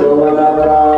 Jogata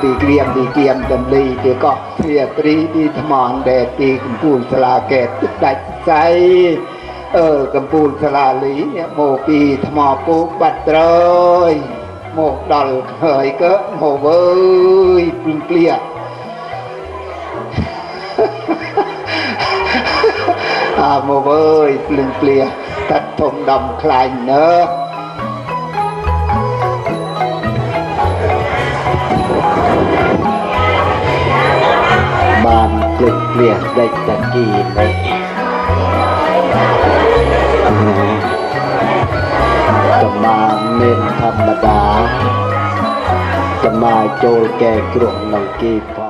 ពីក្រៀមពីគៀមដំលីពីកោះព្រាព្រីពីថ្មងដែកពីកំពូលសាលាកែបទឹកដាច់ស្័យអឺកំពូលសាលាលីអ្នកមកពីថ្មពូបាត់ត្រយមកដល់ហើយក៏មកវើយព្រៀងព្រាអាមកវើយព្រៀងព្រាកាត់ធំដំខ្លាញ់ណើភ្លើងភ្លៀងដេចតាគីនេះតំណាងមានធម្មតាតំណាចូលកែគ្រោះនឹងគីផង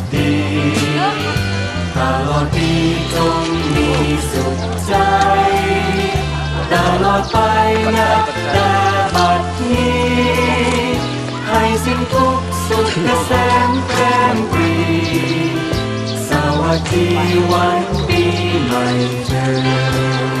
ตลอดปีจงมีสุขใจ ตลอดไปนะแต่บัดนี้ ให้สิ้นทุกสุขกระแสแพร่ปรีสวัสดีวันปีใหม่เจอ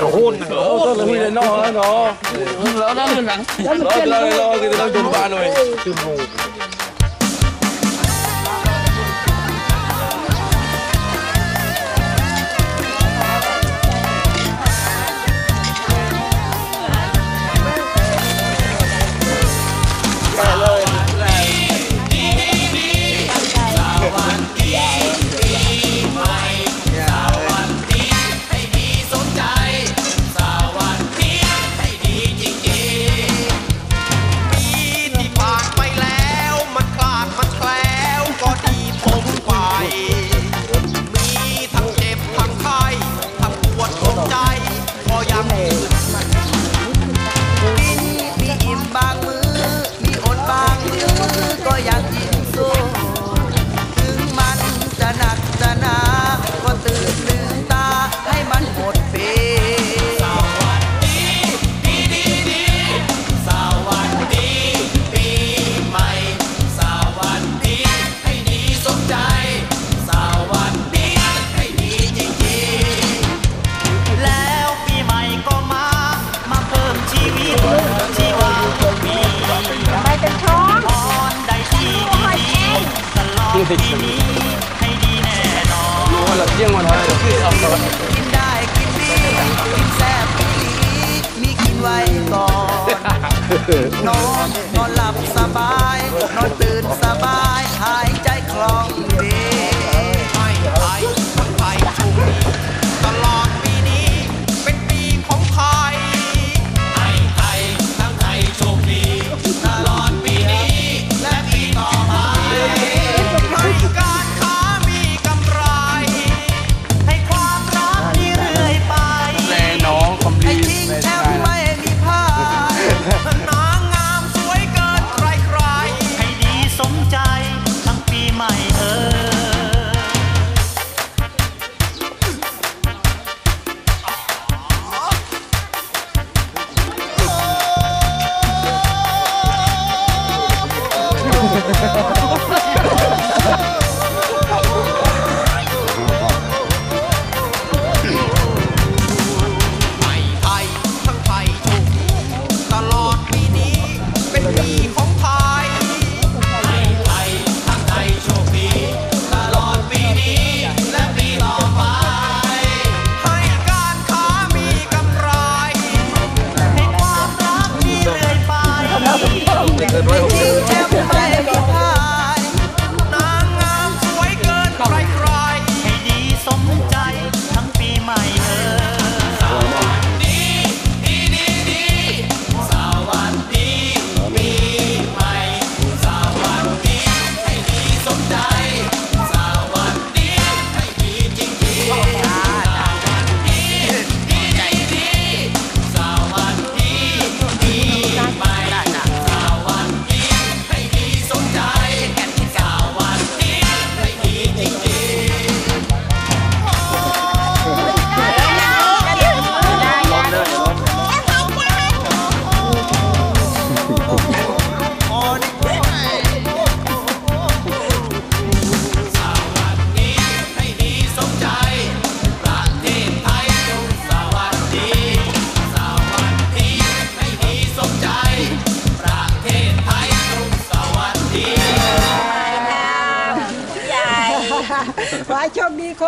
no no, no. no, ใหดให้ดีแน่นอนรู้ว่าเราเที่ยงวันอะไรคือเอาตัวกินได้กินดีกินแซ่บกินดีมีกินไว้ก่อนนอนนอนหลับสบายนอนตื่นสบาย หายใจคล่องดีไอ้ไอ้คนไทยโชคดี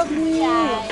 哎。